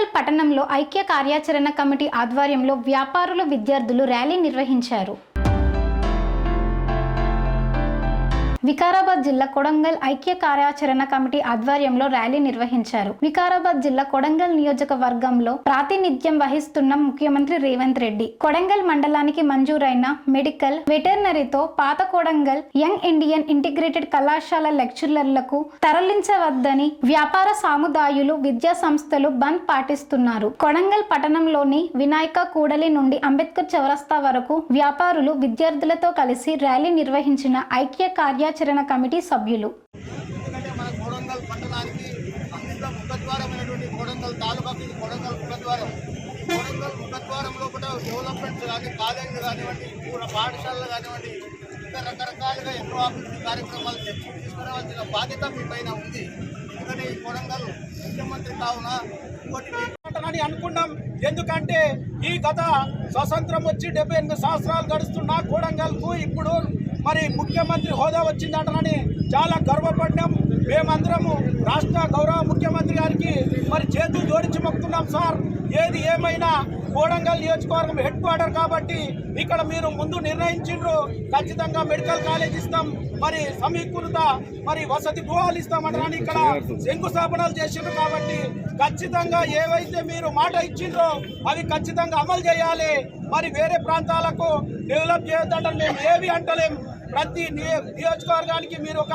వరంగల్ పట్టణంలో ఐక్య కార్యాచరణ కమిటీ ఆధ్వర్యంలో వ్యాపారులు విద్యార్థులు ర్యాలీ నిర్వహించారు. వికారాబాద్ జిల్లా కొడంగల్ ఐక్య కార్యాచరణ కమిటీ ఆధ్వర్యంలో ర్యాలీ నిర్వహించారు. వికారాబాద్ జిల్లా కొడంగల్ నియోజకవర్గంలో ప్రాతినిధ్యం వహిస్తున్న ముఖ్యమంత్రి రేవంత్ రెడ్డి కొడంగల్ మండలానికి మంజూరైన మెడికల్ వెటర్నరీతో పాత కొడంగల్ యంగ్ ఇండియన్ ఇంటిగ్రేటెడ్ కళాశాల లెక్చరర్లకు తరలించవద్దని వ్యాపార సాముదాయులు విద్యా సంస్థలు బంద్ పాటిస్తున్నారు. కొడంగల్ పట్టణంలోని వినాయక కూడలి నుండి అంబేద్కర్ చౌరస్తా వరకు వ్యాపారులు విద్యార్థులతో కలిసి ర్యాలీ నిర్వహించిన ఐక్య కార్య కార్యాచరణ కమిటీ సభ్యులు. డెవలప్మెంట్స్ కానీ కాలేజీలు కానివ్వండి పాఠశాలలు కానివ్వండి ఇంకా రకరకాలుగా ఎన్నో అభివృద్ధి కార్యక్రమాలు తీసుకురావాల్సిన బాధ్యత మీ పైన ఉంది. ఎందుకంటే ఈ కోడంగల్ ముఖ్యమంత్రి కావున అని అనుకున్నాం. ఎందుకంటే ఈ గత స్వతంత్రం వచ్చి డెబ్బై ఎనిమిది సంవత్సరాలు గడుస్తున్న కోడంగల్కు ఇప్పుడు మరి ముఖ్యమంత్రి హోదా వచ్చిందంటనని చాలా గర్వపడ్డాం. మేమందరము రాష్ట్ర గౌరవ ముఖ్యమంత్రి గారికి మరి చేతులు జోడించి మొక్కుతున్నాం సార్. ఏది ఏమైనా కోడంగల్ నియోజకవర్గం హెడ్ క్వార్టర్ కాబట్టి ఇక్కడ మీరు ముందు నిర్ణయించిండ్రు. ఖచ్చితంగా మెడికల్ కాలేజ్ ఇస్తాం. మరి సమీకృత మరి వసతి గృహాలు ఇస్తామంటారని ఇక్కడ శంకుస్థాపనలు చేసిండ్రు కాబట్టి ఖచ్చితంగా ఏవైతే మీరు మాట ఇచ్చిండ్రో అవి ఖచ్చితంగా అమలు చేయాలి. మరి వేరే ప్రాంతాలకు డెవలప్ చేయొద్దంటే మేము ఏవి అంటలేం. ప్రతి నియోజకవర్గానికి మీరు ఒక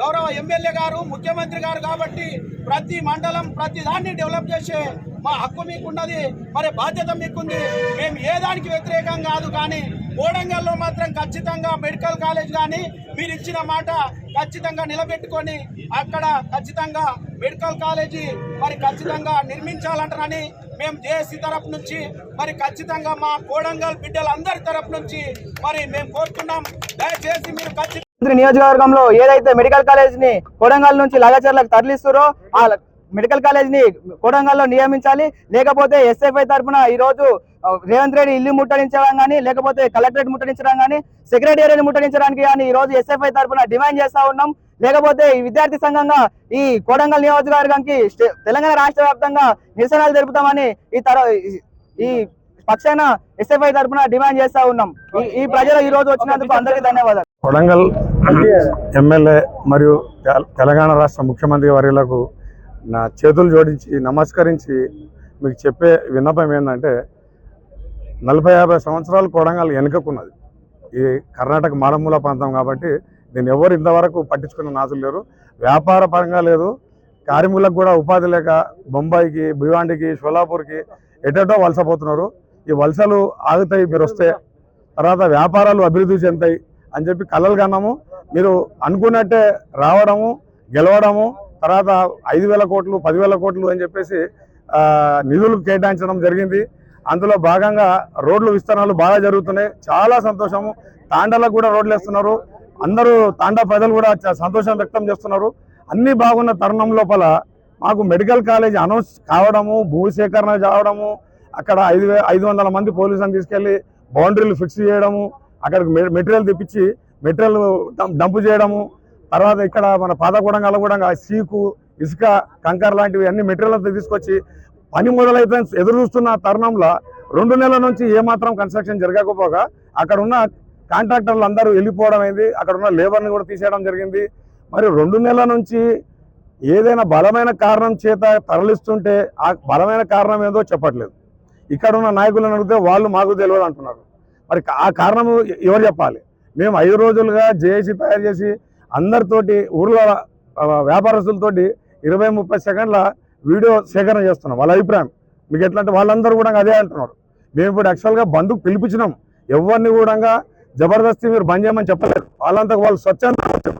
గౌరవ ఎమ్మెల్యే గారు ముఖ్యమంత్రి గారు కాబట్టి ప్రతి మండలం ప్రతి దాన్ని డెవలప్ చేసే మా హక్కు మీకున్నది మరి బాధ్యత మీకుంది. మేము ఏ దానికి వ్యతిరేకం కాదు కానీ కోడంగల్లో మాత్రం ఖచ్చితంగా మెడికల్ కాలేజ్ కానీ మీరు ఇచ్చిన మాట ఖచ్చితంగా నిలబెట్టుకొని అక్కడ ఖచ్చితంగా మెడికల్ కాలేజీ మరి ఖచ్చితంగా నిర్మించాలంటారని మేము జేఏసీ తరపు నుంచి మరి ఖచ్చితంగా మా కోడంగల్ బిడ్డలందరి తరపు నుంచి మరి మేము కోరుతున్నాం. దయచేసి మీరు ఖచ్చితంగా మంత్రి నియోజకవర్గంలో ఏదైతే మెడికల్ కాలేజ్ని కొడంగల్ నుంచి లగచర్లకు తరలిస్తారో ఆ మెడికల్ కాలేజ్ని కోడంగల్లో నియమించాలి. లేకపోతే ఎస్ఎఫ్ఐ తరఫున ఈ రోజు రేవంత్ రెడ్డి ఇల్లు ముట్టడించడం కానీ లేకపోతే కలెక్టరేట్ ముట్టడించడం కానీ సెక్రటేరియట్ ముట్టడించడానికి కానీ ఈ రోజు ఎస్ఎఫ్ఐ తరఫున డిమాండ్ చేస్తా ఉన్నాం. లేకపోతే ఈ విద్యార్థి సంఘంగా ఈ కొడంగల్ నియోజకవర్గానికి స్టే- తెలంగాణ రాష్ట్ర వ్యాప్తంగా నిరసనలు జరుపుతామని ఈ తర ఈ పక్షాన ఎస్ఎఫ్ఐ తరఫున డిమాండ్ చేస్తా ఉన్నాం. ఈ- ప్రజలు ఈ రోజు వచ్చినందుకు అందరికీ ధన్యవాదాలు. కొడంగల్ ఎమ్మెల్యే మరియు తెల- తెలంగాణ రాష్ట్ర ముఖ్యమంత్రి వర్యులకు నా చేతులు జోడించి నమస్కరించి మీకు చెప్పే విన్నపం ఏంటంటే నలభై యాభై సంవత్సరాలు కొడంగల్ వెనుకకున్నది ఈ కర్ణాటక మాడమూల ప్రాంతం కాబట్టి దీన్ని ఎవరు ఇంతవరకు పట్టించుకున్న నాసులు లేరు. వ్యాపార పరంగా లేదు. కార్మికులకు కూడా ఉపాధి లేక బొంబాయికి భివాండికి షోలాపూర్కి ఎటెటో వలసపోతున్నారు ఈ వలసలు ఆగుతాయి మీరు వస్తే. తర్వాత వ్యాపారాలు అభివృద్ధి చెందుతాయి అని చెప్పి కలలు కన్నాము. మీరు అనుకున్నట్టే రావడము గెలవడము తర్వాత ఐదు వేల కోట్లు పదివేల కోట్లు అని చెప్పేసి నిధులు కేటాయించడం జరిగింది. అందులో భాగంగా రోడ్లు విస్తరణలు బాగా జరుగుతున్నాయి. చాలా సంతోషము. తాండాలకు కూడా రోడ్లు వేస్తున్నారు అందరూ తాండా ప్రజలు కూడా సంతోషం వ్యక్తం చేస్తున్నారు. అన్ని బాగున్న తరుణం లోపల మాకు మెడికల్ కాలేజ్ అనౌన్స్ కావడము భూసేకరణ కావడము అక్కడ ఐదు ఐదు వందల మంది పోలీసులను తీసుకెళ్ళి బౌండరీలు ఫిక్స్ చేయడము అక్కడికి మె- మెటీరియల్ తెప్పించి మెటీరియల్ డం- డంపు చేయడము తర్వాత ఇక్కడ మన పాతగూడంగా కూడా సీకు ఇసుక కంకర్ లాంటివి అన్ని మెటీరియల్ తీసుకొచ్చి పని మొదలైతే ఎదురు చూస్తున్న తరుణంలో రెండు నెలల నుంచి ఏమాత్రం కన్స్ట్రక్షన్ జరగకపోగా అక్కడ ఉన్న కాంట్రాక్టర్లు అందరూ వెళ్ళిపోవడం అయింది అక్కడ ఉన్న లేబర్ని కూడా తీసేయడం జరిగింది. మరి రెండు నెలల నుంచి ఏదైనా బలమైన కారణం చేత తరలిస్తుంటే ఆ బలమైన కారణం ఏదో చెప్పట్లేదు. ఇక్కడ ఉన్న నాయకులను అడిగితే వాళ్ళు మాకు తెలియదు అంటున్నారు. మరి ఆ కారణం ఎవరు చెప్పాలి? మేము ఐదు రోజులుగా జేఏసీ తయారు చేసి అందరితోటి ఊర్లో వ్యాపారస్తులతోటి ఇరవై ముప్పై సెకండ్ల వీడియో సేకరణ చేస్తున్నాం. వాళ్ళ అభిప్రాయం. మీకు ఎట్లా అంటే వాళ్ళందరూ కూడా అదే అంటున్నారు. మేము ఇప్పుడు యాక్చువల్గా బంధుకు పిలిపించినాం. ఎవరిని కూడా జబర్దస్తి మీరు బంద్ చేయమని చెప్పలేదు వాళ్ళంతా వాళ్ళు స్వచ్ఛందంగా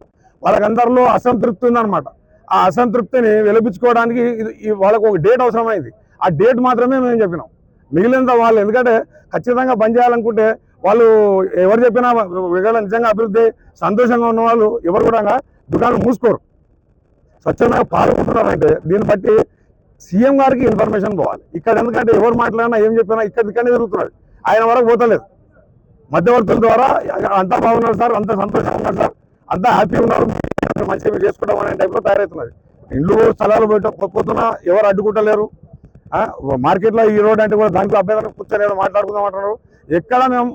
వాళ్ళకందరిలో అసంతృప్తి ఉందన్నమాట. ఆ అసంతృప్తిని వెలిపించుకోవడానికి ఇది- వాళ్ళకు ఒక డేట్ అవసరమైంది. ఆ డేట్ మాత్రమే మేము చెప్పినాం. మిగిలినంత వాళ్ళు ఎందుకంటే ఖచ్చితంగా బంద్ చేయాలనుకుంటే వాళ్ళు ఎవరు చెప్పినా ఒకవేళ నిజంగా అభివృద్ధి సంతోషంగా ఉన్న వాళ్ళు ఎవరు కూడా దుకాణం మూసుకోరు. స్వచ్ఛంగా పాల్గొంటున్నారంటే దీన్ని బట్టి సీఎం గారికి ఇన్ఫర్మేషన్ పోవాలి. ఇక్కడ ఎందుకంటే ఎవరు మాట్లాడినా ఏం చెప్పినా ఇక్కడ ఇక్కడనే జరుగుతున్నది ఆయన వరకు పోతలేదు. మధ్యవర్తుల ద్వారా అంతా బాగున్నారు సార్ అంతా సంతోషంగా ఉన్నారు సార్. అంతా హ్యాపీ ఉన్నారు. మంచిగా మీరు చేసుకుంటాం అనే టైప్లో తయారవుతున్నది ఇండ్లు స్థలాలు పెట్ట పోతున్నా ఎవరు అడ్డుకుంటలేరు. మార్కెట్లో ఈ రోడ్ అంటే కూడా దాంట్లో అభ్యర్థులు కూర్చొని మాట్లాడుకుందాం అంటున్నారు. ఎక్కడ మేము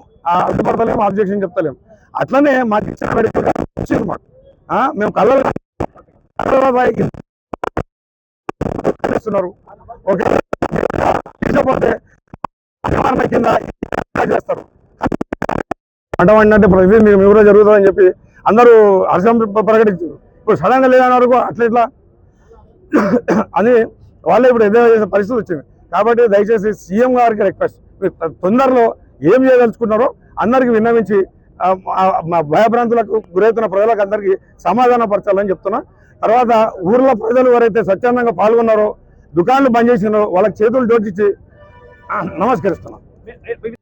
అడ్డుపడతలేము అబ్జెక్షన్ చెప్తలేము అట్లనే మాకు ఇచ్చిన మెడికల్ మాకు. మేము కళ్ళ ఇస్తున్నారు ఓకే? కింద పంట అంటే ప్రతి మీకు మీ ఊరో జరుగుతుందని చెప్పి అందరూ హర్షం ప్రకటించారు. ఇప్పుడు సడన్గా లేదన్నారు అట్లా ఇట్లా అని వాళ్ళే ఇప్పుడు ఎదురు చేసే పరిస్థితి వచ్చింది కాబట్టి దయచేసి సీఎం గారికి రిక్వెస్ట్ తొందరలో ఏం చేయదలుచుకున్నారో అందరికీ విన్నవించి మా భయభ్రాంతులకు గురవుతున్న ప్రజలకు అందరికీ సమాధాన పరచాలని చెప్తున్నా. తర్వాత ఊర్లో ప్రజలు ఎవరైతే స్వచ్ఛందంగా పాల్గొన్నారో దుకాణాలు బంద్ చేసినారో వాళ్ళకి చేతులు జోడించి ఆ, నమస్కరిస్తున్నాను